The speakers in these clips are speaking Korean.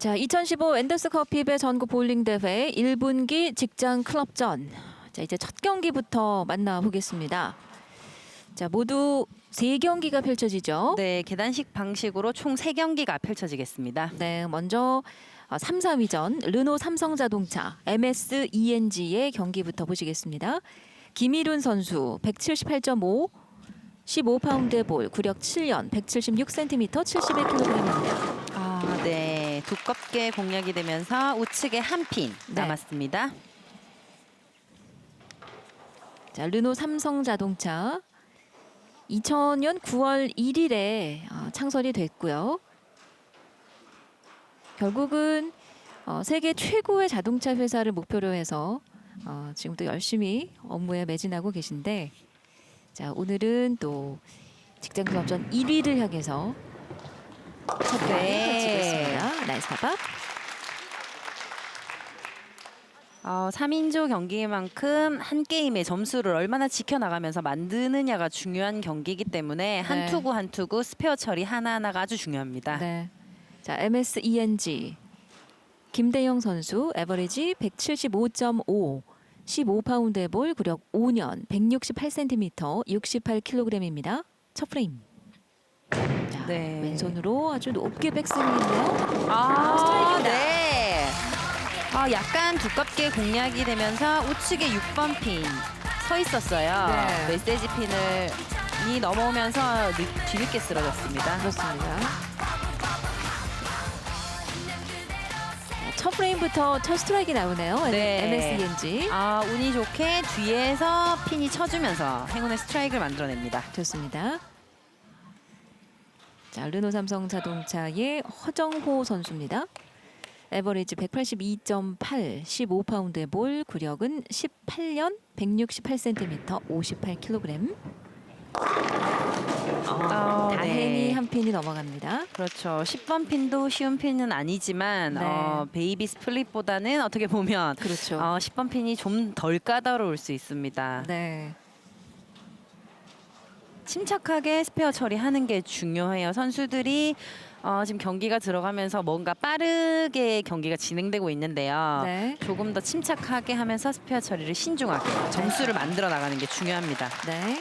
자, 2015 앤더스 커피배 전국 볼링 대회 1분기 직장 클럽전. 자, 이제 첫 경기부터 만나보겠습니다. 자, 모두 세 경기가 펼쳐지죠. 네, 계단식 방식으로 총 세경기가 펼쳐지겠습니다. 네, 먼저 3, 4위전 르노 삼성자동차 MS ENG의 경기부터 보시겠습니다. 김일훈 선수 178.5 15파운드 볼 구력 7년 176cm 71kg입니다. 아, 네. 두껍게 공략이 되면서 우측에 한 핀 네. 남았습니다. 자, 르노 삼성자동차 2000년 9월 1일에 어, 창설이 됐고요. 결국은 어, 세계 최고의 자동차 회사를 목표로 해서 어, 지금도 열심히 업무에 매진하고 계신데 자, 오늘은 또 직장 클럽전 1위를 향해서 첫 네. 펼치겠습니다. 나이스 파박. 어, 3인조 경기만큼 한 게임의 점수를 얼마나 지켜나가면서 만드느냐가 중요한 경기이기 때문에 한 네. 투구 한 투구 스페어 처리 하나하나가 아주 중요합니다. 네. 자, MSENG 김대영 선수 에버리지 175.5 15파운드의 볼 구력 5년 168cm 68kg입니다. 첫 프레임. 자, 네. 왼손으로 아주 높게 백스윙했네요. 아, 스트라이크입니다. 네. 아, 약간 두껍게 공략이 되면서 우측에 6번 핀 서 있었어요. 네. 메시지 핀을 이 넘어오면서 늦- 뒤늦게 쓰러졌습니다. 그렇습니다. 자, 첫 프레임부터 첫 스트라이크 나오네요. 네. MSENG. 아, 운이 좋게 뒤에서 핀이 쳐주면서 행운의 스트라이크를 만들어냅니다. 좋습니다. 자, 르노 삼성 자동차의 허정호 선수입니다. 에버리지 182.8, 15파운드의 볼, 구력은 18년 168cm, 58kg. 어, 다행히 네. 한 핀이 넘어갑니다. 그렇죠. 10번 핀도 쉬운 핀은 아니지만 네. 어, 베이비 스플릿보다는 어떻게 보면 그렇죠. 어, 10번 핀이 좀 덜 까다로울 수 있습니다. 네. 침착하게 스페어 처리하는 게 중요해요. 선수들이 어, 지금 경기가 들어가면서 뭔가 빠르게 경기가 진행되고 있는데요. 네. 조금 더 침착하게 하면서 스페어 처리를 신중하게 점수를 만들어 나가는 게 중요합니다. 네.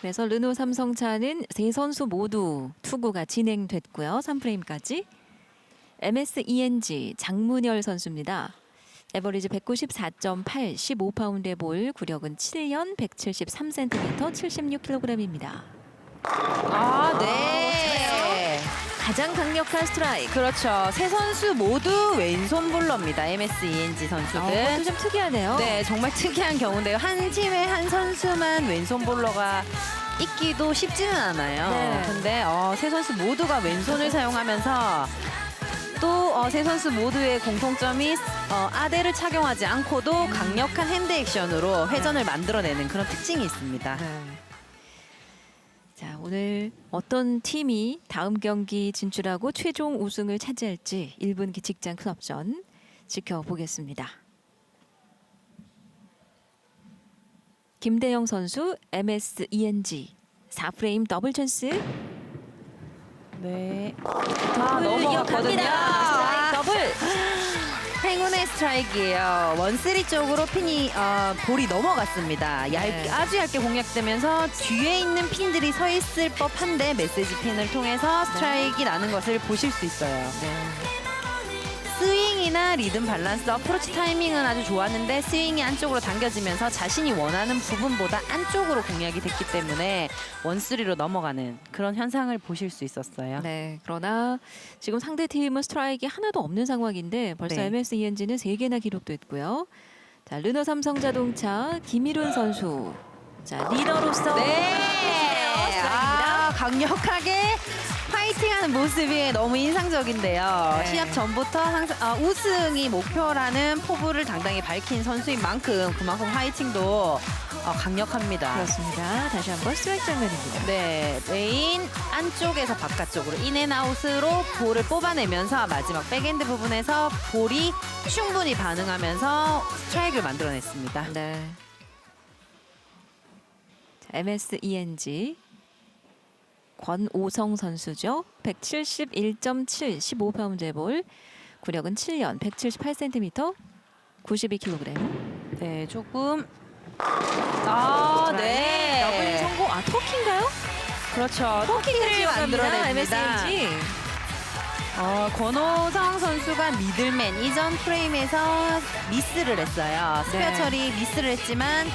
그래서 르노 삼성차는 세 선수 모두 투구가 진행됐고요. 3프레임까지. MSENG 장문열 선수입니다. 에버리지 194.8, 15파운드의 볼, 구력은 7년 173cm, 76kg입니다. 아, 네. 가장 강력한 스트라이크. 그렇죠. 세 선수 모두 왼손 볼러입니다. MSENG 어, 선수들. 그것도 좀 특이하네요. 네, 정말 특이한 경우인데요. 한 팀에 한 선수만 왼손 볼러가 있기도 쉽지는 않아요. 네. 근데 어, 세 선수 모두가 왼손을 사용하면서 또 어, 세 선수 모두의 공통점이 어, 아대를 착용하지 않고도 강력한 핸드 액션으로 회전을 만들어내는 그런 특징이 있습니다. 네. 자, 오늘 어떤 팀이 다음 경기 진출하고 최종 우승을 차지할지 1분기 직장 클럽전 지켜보겠습니다. 김대영 선수 MSENG 4프레임 더블 찬스 네. 더블 넘어갔거든요. 이어갑니다. 스트라이크 더블 행운의 스트라이크예요. 원쓰리 쪽으로 핀이 어, 볼이 넘어갔습니다. 얇게, 네. 아주 얇게 공략되면서 뒤에 있는 핀들이 서 있을 법한데 메시지 핀을 통해서 스트라이크가 나는 것을 보실 수 있어요. 네. 스윙이나 리듬 밸런스, 어프로치 타이밍은 아주 좋았는데 스윙이 안쪽으로 당겨지면서 자신이 원하는 부분보다 안쪽으로 공략이 됐기 때문에 원쓰리로 넘어가는 그런 현상을 보실 수 있었어요. 네, 그러나 지금 상대 팀은 스트라이크 하나도 없는 상황인데 벌써 네. MSENG는 세개나 기록됐고요. 자, 르노 삼성자동차 김일훈 선수. 자, 리더로서 네. 아, 강력하게 파이팅하는 모습이 너무 인상적인데요. 네. 시합 전부터 항상 아, 우승이 목표라는 포부를 당당히 밝힌 선수인 만큼 그만큼 파이팅도 어, 강력합니다. 그렇습니다. 다시 한번 스트라이크 장면입니다. 네, 메인 안쪽에서 바깥쪽으로 인앤아웃으로 볼을 뽑아내면서 마지막 백엔드 부분에서 볼이 충분히 반응하면서 스트라이크를 만들어냈습니다. 네. 자, MSENG 권오성 선수죠. 171.7, 15파운드의 볼. 구력은 7년, 178cm, 92kg. 네, 조금 아, 더블 네. 성공. 아, 터키인가요? 그렇죠. 터키를 터키를 만들어냅니다. MSG. 어, 권호성 선수가 미들맨 이전 프레임에서 미스를 했어요. 스페어 네. 처리 미스를 했지만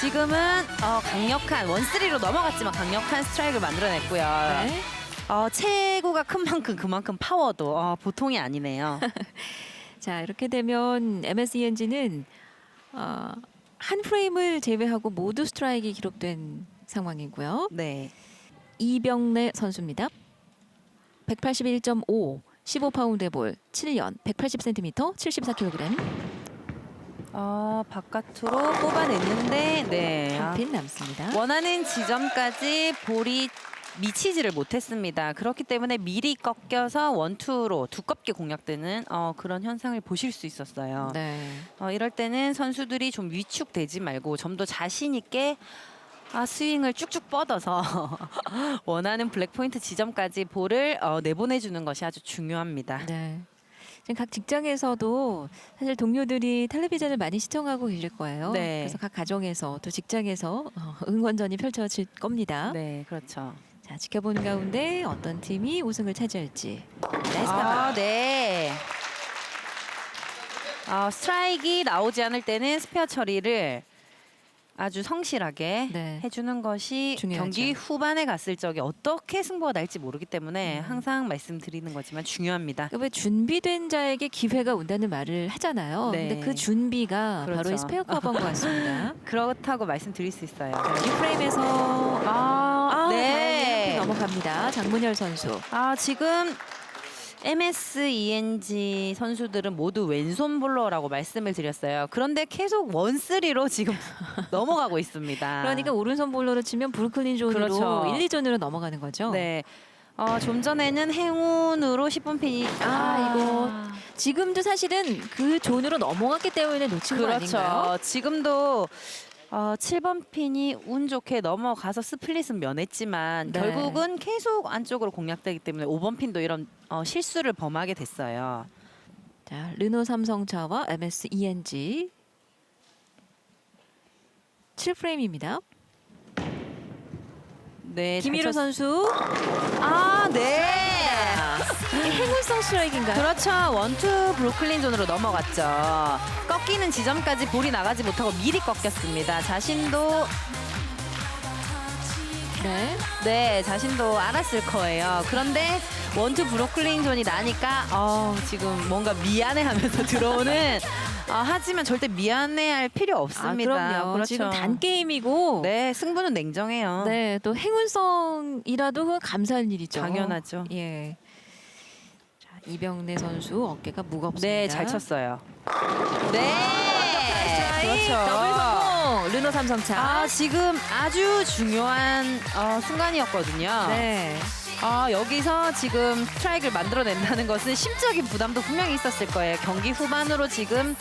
지금은 어, 강력한 원쓰리로 넘어갔지만 강력한 스트라이크를 만들어냈고요. 네. 어, 체구가 큰 만큼 그만큼 파워도 어, 보통이 아니네요. 자, 이렇게 되면 MSENG는 어, 한 프레임을 제외하고 모두 스트라이크가 기록된 상황이고요. 네. 이병래 선수입니다. 181.5, 15파운드의 볼, 7년, 180cm, 74kg. 어, 바깥으로 뽑아냈는데 네. 아, 한핀 남습니다. 원하는 지점까지 볼이 미치지를 못했습니다. 그렇기 때문에 미리 꺾여서 원투로 두껍게 공략되는 어, 그런 현상을 보실 수 있었어요. 네. 어, 이럴 때는 선수들이 좀 위축되지 말고 좀 더 자신 있게 아, 스윙을 쭉쭉 뻗어서 원하는 블랙 포인트 지점까지 볼을 어, 내보내주는 것이 아주 중요합니다. 네. 지금 각 직장에서도 사실 동료들이 텔레비전을 많이 시청하고 계실 거예요. 네. 그래서 각 가정에서 또 직장에서 어, 응원전이 펼쳐질 겁니다. 네, 그렇죠. 자, 지켜보는 가운데 어떤 팀이 우승을 차지할지. 나이스 아, 아, 네. 아, 스트라이크가 나오지 않을 때는 스페어 처리를 아주 성실하게 네. 해주는 것이 중요하죠. 경기 후반에 갔을 적에 어떻게 승부가 날지 모르기 때문에 음. 항상 말씀드리는 거지만 중요합니다. 그러니까 왜 준비된 자에게 기회가 온다는 말을 하잖아요. 네. 근데 그 준비가 바로 그렇죠. 이 스페어 커버인 것 같습니다. 그렇다고 말씀드릴 수 있어요. 이 프레임에서 아, 아, 네. 네. 넘어갑니다. 장문열 선수. 아, 지금 MSENG 선수들은 모두 왼손 볼러라고 말씀을 드렸어요. 그런데 계속 원쓰리로 지금 넘어가고 있습니다. 그러니까 오른손 볼러로 치면 브루클린 존으로 그렇죠. 1, 2존으로 넘어가는 거죠. 네. 어, 좀 전에는 행운으로 10분 핀이 아, 이거 지금도 사실은 그 존으로 넘어갔기 때문에 놓친 거 그렇죠. 아닌가요? 지금도 어, 7번 핀이 운 좋게 넘어가서 스플릿은 면했지만 네. 결국은 계속 안쪽으로 공략되기 때문에 5번 핀도 이런 어, 실수를 범하게 됐어요. 자, 르노 삼성차와 MS ENG 7프레임입니다. 네, 김희로 잘 쳤- 선수 아, 네. 행운성 스트라이크인가요? 그렇죠. 원투 브루클린 존으로 넘어갔죠. 꺾이는 지점까지 볼이 나가지 못하고 미리 꺾였습니다. 자신도 네. 네, 자신도 알았을 거예요. 그런데 원투 브로클린 존이 나니까 어, 지금 뭔가 미안해하면서 들어오는 어, 하지만 절대 미안해할 필요 없습니다. 아, 그럼요. 그렇죠. 지금 단 게임이고 네, 승부는 냉정해요. 네, 또 행운성이라도 그건 감사할 일이죠. 당연하죠. 예. 자, 이병래 선수 어깨가 무겁습니다. 네, 잘 쳤어요. 네, 스트라이크, 그렇죠. 더블 성공. 르노 삼성차. 아, 지금 아주 중요한 어, 순간이었거든요. 네. 아, 여기서 지금 스트라이크를 만들어낸다는 것은 심적인 부담도 분명히 있었을 거예요. 경기 후반으로 지금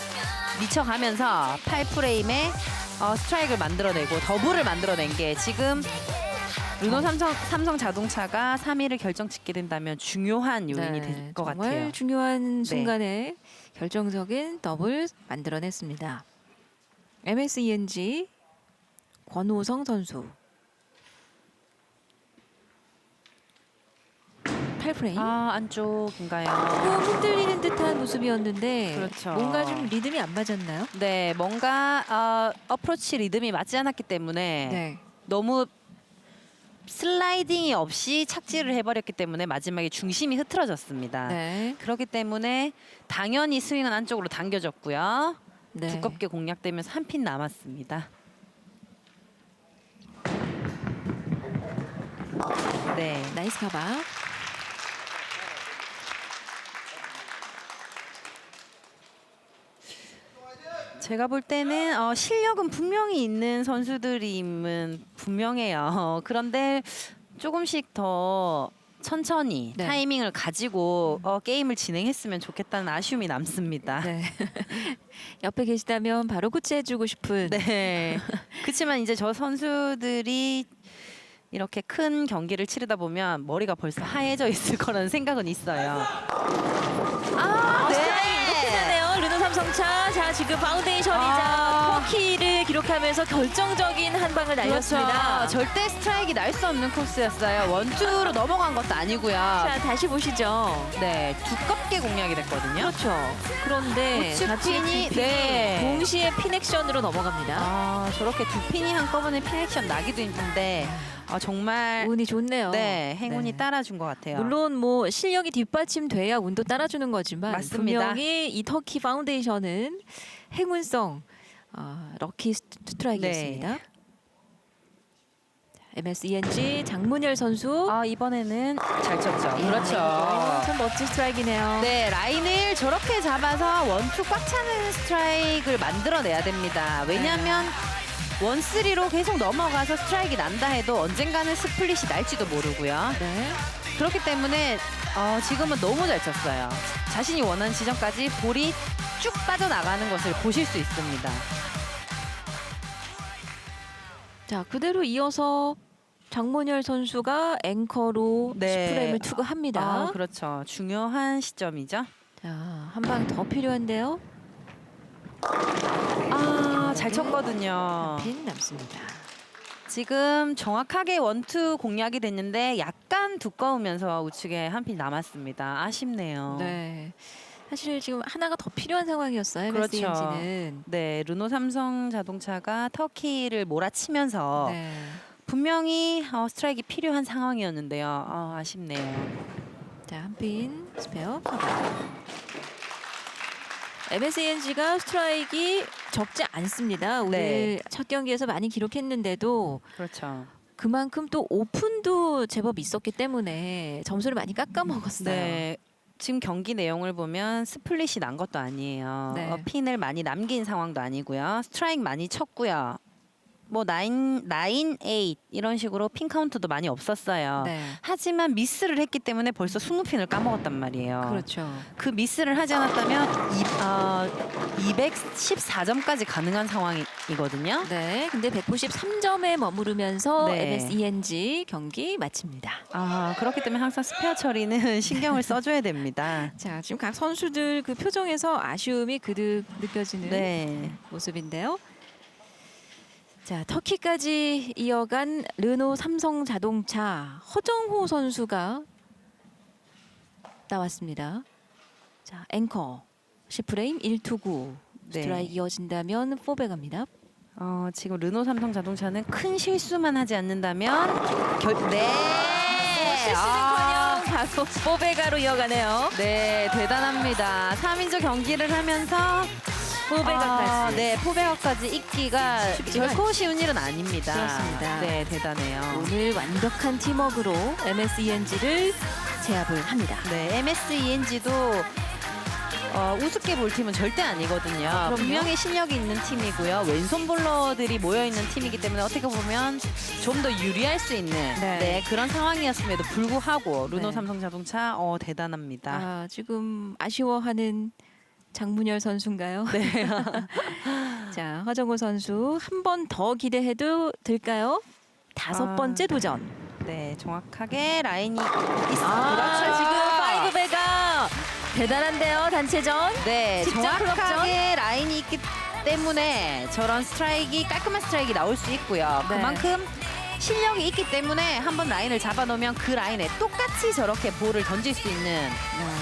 미쳐가면서 8프레임에 어, 스트라이크를 만들어내고 더블을 만들어낸 게 지금 르노 삼성, 삼성 자동차가 3위를 결정짓게 된다면 중요한 요인이 될것 네, 정말 같아요. 중요한 순간에 결정적인 더블 만들어냈습니다. MSENG 권호성 선수 8프레임 아, 안쪽인가요? 조금 흔들리는 듯한 모습이었는데 그렇죠. 뭔가 좀 리듬이 안 맞았나요? 네, 뭔가 어, 어프로치 리듬이 맞지 않았기 때문에 네. 너무 슬라이딩이 없이 착지를 해버렸기 때문에 마지막에 중심이 흐트러졌습니다. 네. 그렇기 때문에 당연히 스윙은 안쪽으로 당겨졌고요. 네. 두껍게 공략되면서 한 핀 남았습니다. 네. 나이스 카바. 제가 볼 때는 어, 실력은 분명히 있는 선수들임은 분명해요. 어, 그런데 조금씩 더 천천히 네. 타이밍을 가지고 어, 게임을 진행했으면 좋겠다는 아쉬움이 남습니다. 네. 옆에 계시다면 바로 코치해주고 싶은 네. 그렇지만 이제 저 선수들이 이렇게 큰 경기를 치르다 보면 머리가 벌써 하얘져 있을 거라는 생각은 있어요. 아, 되네요. 삼성차. 자, 지금 파운데이션이자 아. 터키를 기록하면서 결정적인 한 방을 날렸습니다. 그렇죠. 절대 스트라이크 날 수 없는 코스였어요. 원투로 넘어간 것도 아니고요. 자, 다시 보시죠. 네, 두껍게 공략이 됐거든요. 그렇죠. 그런데 우측 좌측 두 핀이, 네. 동시에 핀 액션으로 넘어갑니다. 아, 저렇게 두 핀이 한꺼번에 핀 액션 나기도 힘든데 아, 정말 운이 좋네요. 네, 행운이 네. 따라준 것 같아요. 물론 뭐 실력이 뒷받침돼야 운도 따라주는 거지만 맞습니다. 분명히 이 터키 파운데이션은 행운성 어, 럭키 스트- 스트라이크였습니다. 네. MSENG 장문열 선수 아, 이번에는 잘 쳤죠. 예, 그렇죠. 참 멋진 스트라이크네요. 네, 라인을 저렇게 잡아서 원투 꽉 차는 스트라이크를 만들어내야 됩니다. 왜냐하면 원쓰리로 계속 넘어가서 스트라이크 난다 해도 언젠가는 스플릿이 날지도 모르고요. 네. 그렇기 때문에 어, 지금은 너무 잘 쳤어요. 자신이 원하는 지점까지 볼이 쭉 빠져나가는 것을 보실 수 있습니다. 자 그대로 이어서 장문열 선수가 앵커로 네. 10프레임을 투구합니다. 아, 그렇죠. 중요한 시점이죠. 자 한 방 더 필요한데요. 아, 잘 쳤거든요. 핀 남습니다. 지금 정확하게 원투 공략이 됐는데 약간 두꺼우면서 우측에 한 핀 남았습니다. 아쉽네요. 네. 사실 지금 하나가 더 필요한 상황이었어요. 그렇죠. MSENG는. 네, 르노 삼성 자동차가 터키를 몰아치면서 네. 분명히 어, 스트라이크 필요한 상황이었는데요. 어, 아쉽네요. 자, 한핀 스페어 커버. MSENG가 스트라이크가 적지 않습니다. 오늘 네. 첫 경기에서 많이 기록했는데도 그렇죠. 그만큼 또 오픈도 제법 있었기 때문에 점수를 많이 깎아먹었어요. 네. 지금 경기 내용을 보면 스플릿이 난 것도 아니에요. 네. 어, 핀을 많이 남긴 상황도 아니고요. 스트라이크 많이 쳤고요. 뭐 나인 나인 에잇 이런 식으로 핀 카운트도 많이 없었어요. 네. 하지만 미스를 했기 때문에 벌써 20핀을 까먹었단 말이에요. 그렇죠. 그 미스를 하지 않았다면 이, 어, 214점까지 가능한 상황이거든요. 네. 근데 193점에 머무르면서 네. MSENG 경기 마칩니다. 아 그렇기 때문에 항상 스페어 처리는 신경을 써줘야 됩니다. 자, 지금 각 선수들 그 표정에서 아쉬움이 그득 느껴지는 네. 모습인데요. 자, 터키까지 이어간 르노 삼성 자동차 허정호 선수가 나왔습니다. 자, 앵커 10프레임 1투구 네. 스트라이크 이어진다면 4배 갑니다. 어, 지금 르노 삼성 자동차는 큰 실수만 하지 않는다면 결, 네. 아, 실수는커녕 바로 4배가로 이어가네요. 네, 대단합니다. 3인조 경기를 하면서 4배가까지. 아, 네, 포베어까지 있기가 쉽지가 결코 쉬운 일은 아닙니다. 그렇습니다. 네, 대단해요. 오늘 완벽한 팀워크로 MSENG를 제압을 합니다. 네, MSENG도 어, 우습게 볼 팀은 절대 아니거든요. 그럼요. 분명히 실력이 있는 팀이고요. 왼손 볼러들이 모여 있는 팀이기 때문에 어떻게 보면 좀 더 유리할 수 있는 네. 네, 그런 상황이었음에도 불구하고 네. 삼성 자동차 어, 대단합니다. 아, 지금 아쉬워하는 장문열 선수인가요? 네. 자, 허정호 선수 한 번 더 기대해도 될까요? 다섯 아. 번째 도전. 네, 정확하게 라인이 있어. 아, 그렇죠. 지금 파이브배가 대단한데요, 단체전. 네, 직접 정확하게 라인이 있기 때문에 저런 스트라이크 깔끔한 스트라이크 나올 수 있고요. 네. 그만큼 실력이 있기 때문에 한번 라인을 잡아놓으면 그 라인에 똑같이 저렇게 볼을 던질 수 있는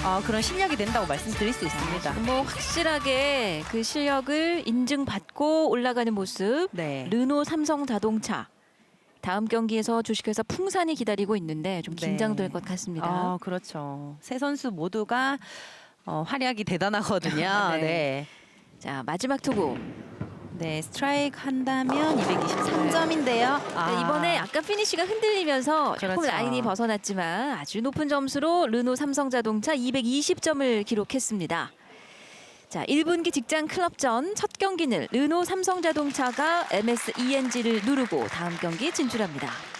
어, 그런 실력이 된다고 말씀드릴 수 있습니다. 뭐 확실하게 그 실력을 인증받고 올라가는 모습. 네. 르노 삼성 자동차. 다음 경기에서 주식회사 풍산이 기다리고 있는데 좀 네. 긴장될 것 같습니다. 어, 그렇죠. 세 선수 모두가 어, 활약이 대단하거든요. 네. 네. 자, 마지막 투구. 네, 스트라이크 한다면 223점인데요. 네, 이번에 아까 피니시가 흔들리면서 조금 그렇죠. 라인이 벗어났지만 아주 높은 점수로 르노 삼성자동차 220점을 기록했습니다. 자, 1분기 직장 클럽전 첫 경기는 르노 삼성자동차가 MSENG를 누르고 다음 경기 진출합니다.